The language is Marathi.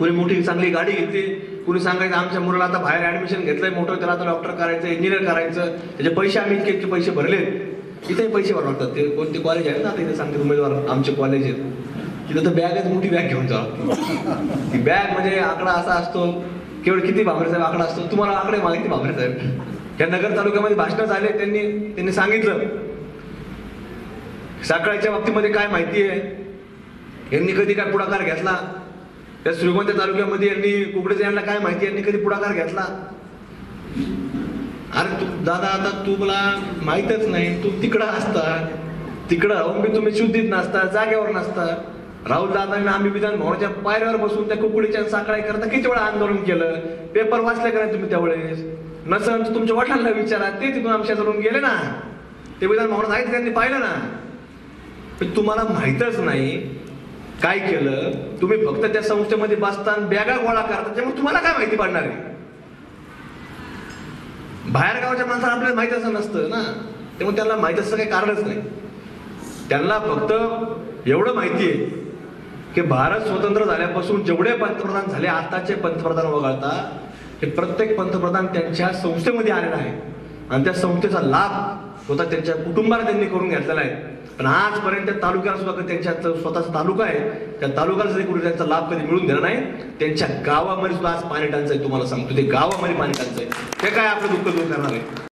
कुणी मोठी चांगली गाडी घेतली कुणी सांगायचं आमच्या मुलाला आता बाहेर ऍडमिशन घेतलंय मोठं त्याला आता डॉक्टर करायचं इंजिनियर करायचं. त्याचे पैसे आम्ही इतके इतके पैसे भरलेत इथे पैसे भरावे लागतात. ते कोणते कॉलेज आहेत ना तिथे सांगते उमेदवार आमचे कॉलेज आहेत. तिथं तर बॅगच मोठी बॅग घेऊन जावं ती बॅग म्हणजे आकडा असा असतो केवळ किती भाबरे साहेब आकडा असतो? तुम्हाला आकडे माहिती भाबरे साहेब. या नगर तालुक्यामध्ये भाषण झाले त्यांनी त्यांनी सांगितलं. साखळ्याच्या बाबतीमध्ये काय माहिती आहे? यांनी कधी काय पुढाकार घेतला? त्या श्रीगोंदा तालुक्यामध्ये यांनी कुकडेचे यांना काय माहिती? यांनी कधी पुढाकार घेतला? अरे तू दादा आता मला माहीतच नाही. तू तिकडं असता. तिकडं राहून बी तुम्ही शुद्धीत नसता जागेवर नसता. राहुल दादांनी आम्ही विधान भवनाच्या पायऱ्यावर बसून त्या कुकडीच्या साखळी करता किती वेळा आंदोलन केलं? पेपर वाचले का तुम्ही त्यावेळेस? नसन तुमच्या वडिलांना विचारा. ते तिथून आमच्या जरून गेले ना. ते विधान भवनात आहेत त्यांनी पाहिलं ना. पण तुम्हाला माहीतच नाही. काय केलं? तुम्ही फक्त त्या संस्थेमध्ये बसता बॅगा गोळा करता त्यामुळे तुम्हाला काय माहिती पडणार आहे? बाहेर गावाच्या माणसाला आपल्याला माहीत असं नसतं ना. त्यामुळे त्यांना माहीत असं काही कारणच नाही. त्यांना फक्त एवढं माहिती आहे की भारत स्वतंत्र झाल्यापासून जेवढे पंतप्रधान झाले आताचे पंतप्रधान वगळता हे प्रत्येक पंतप्रधान त्यांच्या संस्थेमध्ये आलेला आहे. आणि त्या संस्थेचा लाभ स्वतः त्यांच्या कुटुंबाला त्यांनी करून घेतलेला आहे. पण आजपर्यंत त्या तालुक्याला सुद्धा त्यांच्या स्वतःचा तालुका आहे त्या तालुक्याला जरी कुठे त्यांचा लाभ कधी मिळून दिला नाही त्यांच्या गावामध्ये सुद्धा आज पाणी टंचाई तुम्हाला सांगतो. ते गावामध्ये पाणी टंचाई ते काय आपलं दुःख दूर करणार आहे?